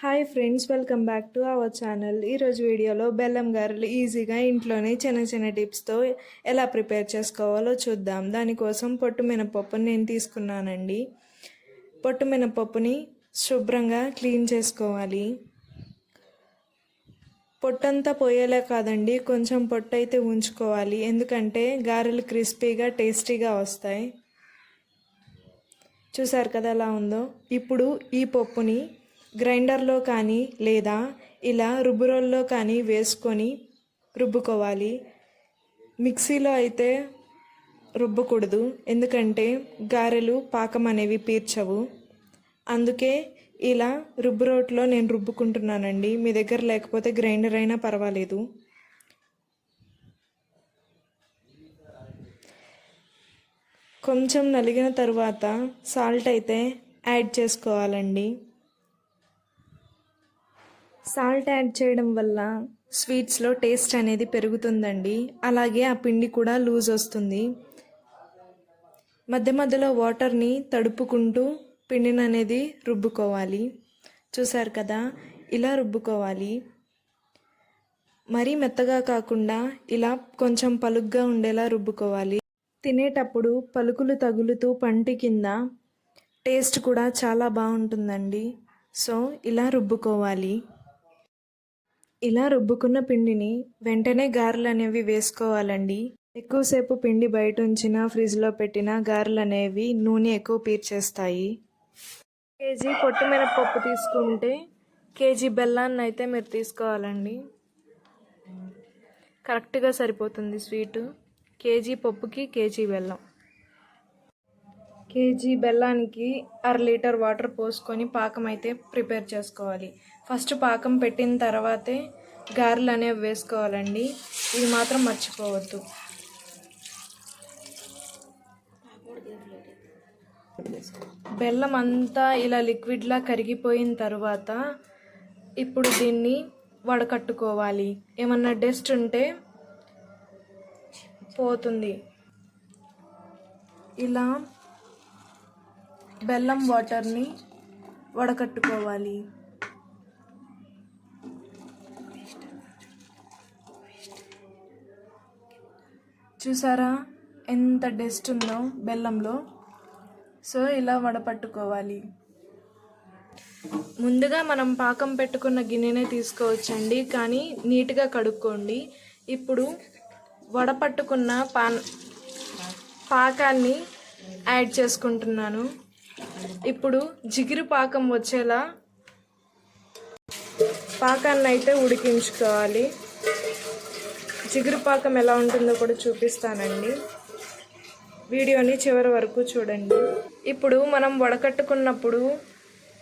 Hi friends welcome back to our channel. ఈరోజు వీడియోలో బెల్లం గారెలు ఈజీగా ఇంట్లోనే చిన్న చిన్న టిప్స్తో ఎలా ప్రిపేర్ చేసుకోవాలో చూద్దాం. దానికోసం పొట్టు మినపప్పుని నేను తీసుకున్నానండి. పొట్టు మినపప్పుని శుభ్రంగా క్లీన్ చేసుకోవాలి. పొట్టంతా పోయేలా కాదండి కొంచెం పొట్టు అయితే ఉంచుకోవాలి. ఎందుకంటే గారెలు క్రిస్పీగా టేస్టీగా వస్తాయి. చూసారు కదా ఎలా ఉందో? ఇప్పుడు ఈ పప్పుని గ్రైండర్లో కానీ లేదా ఇలా రుబ్బురోల్లో కానీ వేసుకొని రుబ్బుకోవాలి. మిక్సీలో అయితే రుబ్బకూడదు ఎందుకంటే గారెలు పాకం అనేవి పీర్చవు. అందుకే ఇలా రుబ్బురోట్లో నేను రుబ్బుకుంటున్నానండి. మీ దగ్గర లేకపోతే గ్రైండర్ అయినా పర్వాలేదు. కొంచెం నలిగిన తరువాత సాల్ట్ అయితే యాడ్ చేసుకోవాలండి. సాల్ట్ యాడ్ చేయడం వల్ల స్వీట్స్లో టేస్ట్ అనేది పెరుగుతుందండి. అలాగే ఆ పిండి కూడా లూజ్ వస్తుంది. మధ్య మధ్యలో వాటర్ని తడుపుకుంటూ పిండిని అనేది రుబ్బుకోవాలి. చూసారు కదా? ఇలా రుబ్బుకోవాలి. మరీ మెత్తగా కాకుండా ఇలా కొంచెం పలుగ్గా ఉండేలా రుబ్బుకోవాలి. తినేటప్పుడు పలుకులు తగులుతూ పంటి కింద టేస్ట్ కూడా చాలా బాగుంటుందండి. సో ఇలా రుబ్బుకోవాలి. ఇలా రుబ్బుకున్న పిండిని వెంటనే గారెలు అనేవి వేసుకోవాలండి. ఎక్కువసేపు పిండి బయట ఉంచిన ఫ్రిడ్జ్లో పెట్టిన గారెలు అనేవి నూనె ఎక్కువ పీర్చేస్తాయి. కేజీ పొట్టు మినపప్పు తీసుకుంటే కేజీ బెల్లాన్ని అయితే మీరు తీసుకోవాలండి. కరెక్ట్గా సరిపోతుంది స్వీటు. కేజీ పప్పుకి కేజీ బెల్లం. కేజీ బెల్లానికి అర లీటర్ వాటర్ పోసుకొని పాకం అయితే ప్రిపేర్ చేసుకోవాలి. ఫస్ట్ పాకం పెట్టిన తర్వాతే గారెలు అనేవి వేసుకోవాలండి. ఇది మాత్రం మర్చిపోవద్దు. బెల్లం అంతా ఇలా లిక్విడ్లా కరిగిపోయిన తర్వాత ఇప్పుడు దీన్ని వడకట్టుకోవాలి. ఏమన్నా డస్ట్ ఉంటే పోతుంది. ఇలా బెల్లం వాటర్ని వడకట్టుకోవాలి. చూసారా? ఎంత డస్ట్ ఉందో బెల్లంలో. సో ఇలా వడపట్టుకోవాలి. ముందుగా మనం పాకం పెట్టుకున్న గిన్నెనే తీసుకోవచ్చండి. కానీ నీట్గా కడుక్కోండి. ఇప్పుడు వడపట్టుకున్న పాన్ పాకాన్ని యాడ్ చేసుకుంటున్నాను. ఇప్పుడు జిగురు పాకం వచ్చేలా పాకాన్ని అయితే ఉడికించుకోవాలి. జిగురు పాకం ఎలా ఉంటుందో కూడా చూపిస్తానండి. వీడియోని చివరి వరకు చూడండి. ఇప్పుడు మనం వడకట్టుకున్నప్పుడు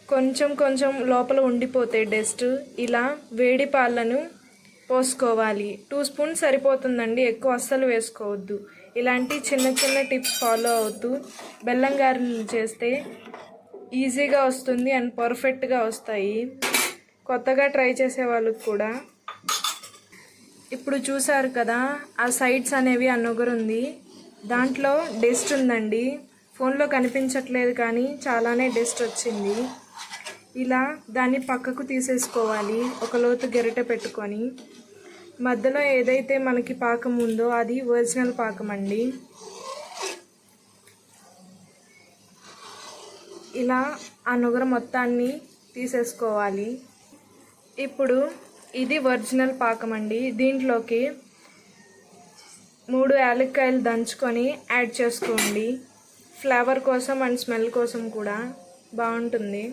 కొంచెం కొంచెం లోపల ఉండిపోతాయి డస్ట్ ఇలా వేడి పాలను పోసుకోవాలి. టూ స్పూన్ సరిపోతుందండి ఎక్కువ అస్సలు వేసుకోవద్దు. ఇలాంటి చిన్న చిన్న టిప్స్ ఫాలో అవుతూ బెల్లం గారెలు చేస్తే ఈజీగా వస్తుంది అండ్ పర్ఫెక్ట్గా వస్తాయి. కొత్తగా ట్రై చేసే వాళ్ళకి కూడా ఇప్పుడు చూసారు కదా ఆ సైడ్స్ అనేవి ఉంది దాంట్లో డస్ట్ ఉందండి. ఫోన్లో కనిపించట్లేదు కానీ చాలానే డస్ట్ వచ్చింది. ఇలా దాన్ని పక్కకు తీసేసుకోవాలి ఒక లోతు గెరట పెట్టుకొని. మధ్యలో ఏదైతే మనకి పాకం ఉందో అది ఒరిజినల్ పాకం అండి. ఇలా ఆ నుగర మొత్తాన్ని తీసేసుకోవాలి. ఇప్పుడు ఇది ఒరిజినల్ పాకం అండి. దీంట్లోకి మూడు యాలక్కాయలు దంచుకొని యాడ్ చేసుకోండి. ఫ్లేవర్ కోసం అండ్ స్మెల్ కోసం కూడా బాగుంటుంది.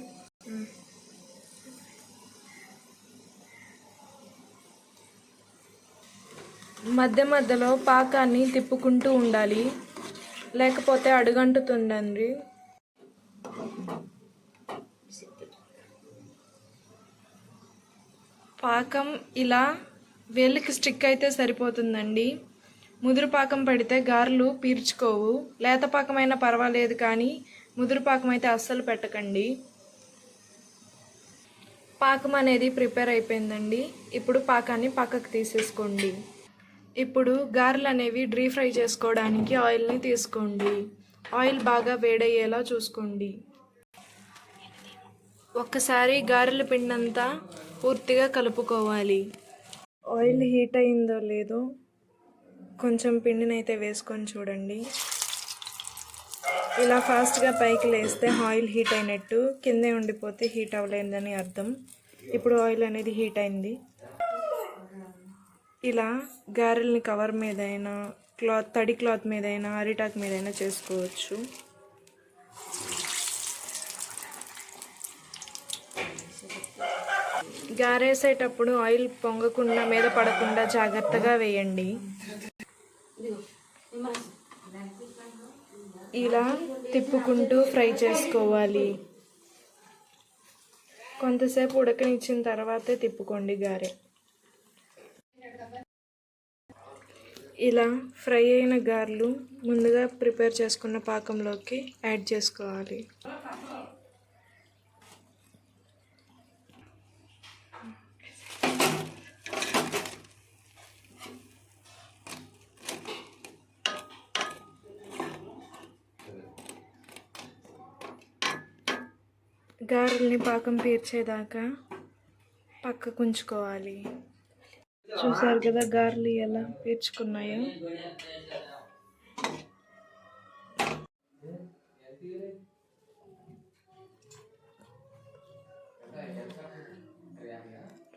మధ్య మధ్యలో పాకాన్ని తిప్పుకుంటూ ఉండాలి. లేకపోతే అడుగంటుతుండండి పాకం ఇలా వేళ్ళకి స్టిక్ అయితే సరిపోతుందండి. ముదురు పాకం పడితే గారెలు పీర్చుకోవు. లేత పాకమైనా పర్వాలేదు కానీ ముదురు పాకం అయితే అస్సలు పెట్టకండి. పాకం అనేది ప్రిపేర్ అయిపోయిందండి. ఇప్పుడు పాకాన్ని పక్కకు తీసేసుకోండి. ఇప్పుడు గారెలు అనేవి డ్రీ ఫ్రై చేసుకోవడానికి ఆయిల్ని తీసుకోండి. ఆయిల్ బాగా వేడయ్యేలా చూసుకోండి. ఒక్కసారి గారెల పిండంతా పూర్తిగా కలుపుకోవాలి. ఆయిల్ హీట్ అయిందో లేదో కొంచెం పిండిని అయితే వేసుకొని చూడండి. ఇలా ఫాస్ట్గా పైకి లేస్తే ఆయిల్ హీట్ అయినట్టు కిందే ఉండిపోతే హీట్ అవ్వలేదని అర్థం. ఇప్పుడు ఆయిల్ అనేది హీట్ అయింది. ఇలా గారెల్ని కవర్ మీదైనా క్లాత్ తడి క్లాత్ మీదైనా అరిటాక్ మీదైనా చేసుకోవచ్చు. గారేసేటప్పుడు ఆయిల్ పొంగకుండా మీద పడకుండా జాగ్రత్తగా వేయండి. ఇలా తిప్పుకుంటూ ఫ్రై చేసుకోవాలి. కొంతసేపు ఉడకనిచ్చిన తర్వాతే తిప్పుకోండి గారె. ఇలా ఫ్రై అయిన గారెలు ముందుగా ప్రిపేర్ చేసుకున్న పాకంలోకి యాడ్ చేసుకోవాలి. గారెల్ని పాకం పీర్చేదాకా పక్కకు ఉంచుకోవాలి చూసారు కదా గారెలు ఎలా పీర్చుకున్నాయో?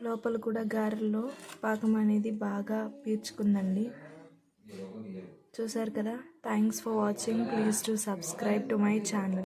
లోపల కూడా గారెల్లో పాకం అనేది బాగా పీర్చుకుందండి. చూసారు కదా? Thanks for watching please to subscribe to my channel